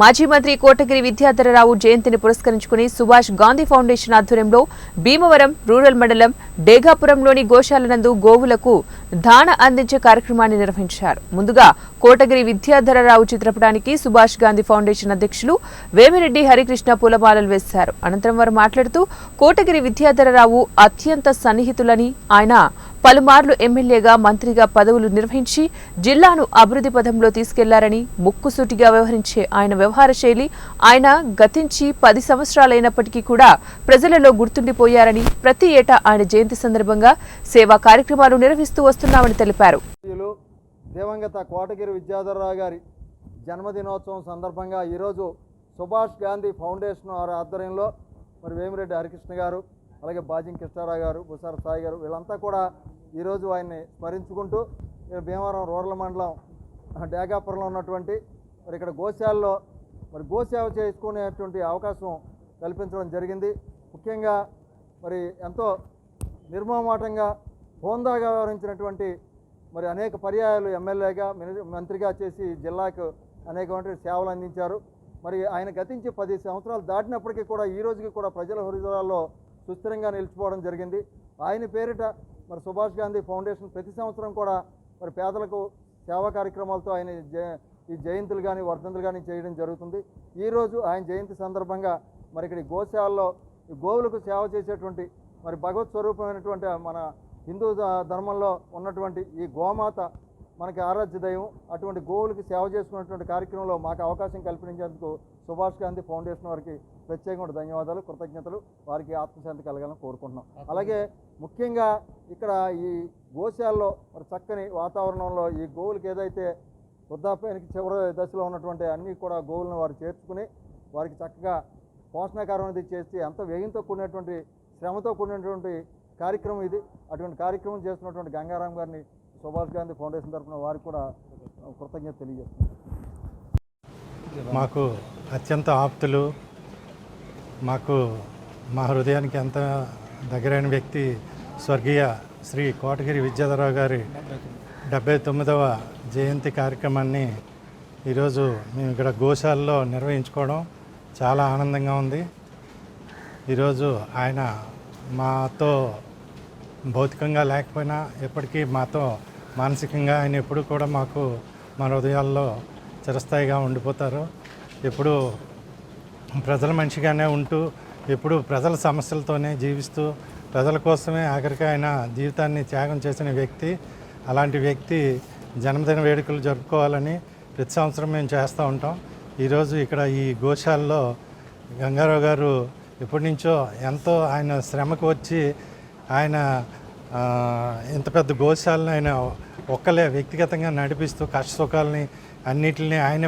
మాజీ మంత్రి కోటగిరి విద్యాధరరావు జయంతిని పురస్కరించుకుని సుభాష్ గాంధీ ఫౌండేషన్ ఆధ్వర్యంలో భీమవరం రూరల్ మండలం డేగాపురంలోని గోశాల నందు గోవులకు దాన అందించే కార్యక్రమాన్ని నిర్వహించారు. ముందుగా కోటగిరి విద్యాధరరావు చిత్రపటానికి సుభాష్ గాంధీ ఫౌండేషన్ అధ్యక్షులు వేమిరెడ్డి హరికృష్ణ పూలమాలలు వేశారు. అనంతరం వారు మాట్లాడుతూ కోటగిరి విద్యాధరరావు అత్యంత సన్నిహితులని ఆయన పలుమార్లు ఎమ్మెల్యేగా మంత్రిగా పదవులు నిర్వహించి జిల్లాను అభివృద్ధి పథంలో తీసుకెళ్ళారని ముక్కుసూటిగా వ్యవహరించే ఆయన వ్యవహార శైలి ఆయన గతించి పది సంవత్సరాలైనప్పటికీ కూడా ప్రజలలో గుర్తుండిపోయారని ప్రతి ఏటా ఆయన జయంతి సందర్భంగా సేవా కార్యక్రమాలు నిర్వహిస్తూ వస్తున్నామని తెలిపారు. దేవంగత దివంగత కోటగిరి విద్యాధరరావు గారి జన్మదినోత్సవం సందర్భంగా ఈరోజు సుభాష్ గాంధీ ఫౌండేషన్ వారి ఆధ్వర్యంలో మరి వేమిరెడ్డి హరికృష్ణ గారు అలాగే బాజింగ్ కృష్ణారావు గారు బుసార సాయి గారు వీళ్ళంతా కూడా ఈరోజు ఆయన్ని స్మరించుకుంటూ భీమవరం రూరల్ మండలం డేగాపురంలో ఉన్నటువంటి మరి ఇక్కడ గోశాలలో మరి గోసేవ చేసుకునేటువంటి అవకాశం కల్పించడం జరిగింది. ముఖ్యంగా మరి ఎంతో నిర్మమాటంగా హోందాగా వ్యవహరించినటువంటి మరి అనేక పర్యాయాలు ఎమ్మెల్యేగా మంత్రిగా చేసి జిల్లాకు అనేకమైన సేవలు అందించారు. మరి ఆయన గతించి పది సంవత్సరాలు దాటినప్పటికీ కూడా ఈ రోజుకి కూడా ప్రజల హృదయాల్లో సుస్థిరంగా నిలిచిపోవడం జరిగింది. ఆయన పేరిట మరి సుభాష్ గాంధీ ఫౌండేషన్ ప్రతి సంవత్సరం కూడా మరి పేదలకు సేవా కార్యక్రమాలతో ఆయన ఈ జయంతులు కానీ వర్ధంతులు కానీ చేయడం జరుగుతుంది. ఈరోజు ఆయన జయంతి సందర్భంగా మరి ఇక్కడ ఈ గోశాలలో ఈ గోవులకు సేవ చేసేటువంటి మరి భగవత్ స్వరూపమైనటువంటి మన హిందూ ధర్మంలో ఉన్నటువంటి ఈ గోమాత మనకి ఆరాధ్య దైవం అటువంటి గోవులకి సేవ చేసుకున్నటువంటి కార్యక్రమంలో మాకు అవకాశం కల్పించేందుకు సుభాష్ గాంధీ ఫౌండేషన్ వారికి ప్రత్యేకమైన ధన్యవాదాలు కృతజ్ఞతలు. వారికి ఆత్మశాంతి కలగాలని కోరుకుంటున్నాం. అలాగే ముఖ్యంగా ఇక్కడ ఈ గోశాలలో మరి చక్కని వాతావరణంలో ఈ గోవులకి ఏదైతే వృద్ధాప్యానికి చివరి దశలో ఉన్నటువంటి అన్ని కూడా గోవులను వారు చేర్చుకుని వారికి చక్కగా పోషణాకారం అనేది చేసి ఎంత వ్యయంతో కూడినటువంటి శ్రమతో కూడినటువంటి కార్యక్రమం ఇది. అటువంటి కార్యక్రమం చేస్తున్నటువంటి గంగారాం గారిని సుభాష్ గాంధీ ఫౌండేషన్ తరఫున వారికి కూడా కృతజ్ఞత తెలియజేస్తున్నాను. మాకు అత్యంత ఆప్తులు మాకు మా హృదయానికి ఎంత దగ్గరైన వ్యక్తి స్వర్గీయ శ్రీ కోటగిరి విద్యాధరరావు గారి డెబ్బై తొమ్మిదవ జయంతి కార్యక్రమాన్ని ఈరోజు మేము ఇక్కడ గోశాలలో నిర్వహించుకోవడం చాలా ఆనందంగా ఉంది. ఈరోజు ఆయన మాతో భౌతికంగా లేకపోయినా ఎప్పటికీ మాతో మానసికంగా ఆయన ఎప్పుడు కూడా మాకు మా హృదయాల్లో చిరస్థాయిగా ఉండిపోతారు. ఎప్పుడు ప్రజల మనిషిగానే ఉంటూ ఎప్పుడు ప్రజల సమస్యలతోనే జీవిస్తూ ప్రజల కోసమే ఆఖరికి ఆయన జీవితాన్ని త్యాగం చేసిన వ్యక్తి. అలాంటి వ్యక్తి జన్మదిన వేడుకలు జరుపుకోవాలని ప్రతి సంవత్సరం మేము చేస్తూ ఉంటాం. ఈరోజు ఇక్కడ ఈ గోశాలలో గంగారావు గారు ఎప్పటి నుంచో ఎంతో ఆయన శ్రమకు వచ్చి ఆయన ఇంత పెద్ద గోశాలను ఆయన ఒక్కలే వ్యక్తిగతంగా నడిపిస్తూ కష్టసుఖాలని అన్నిటిని ఆయనే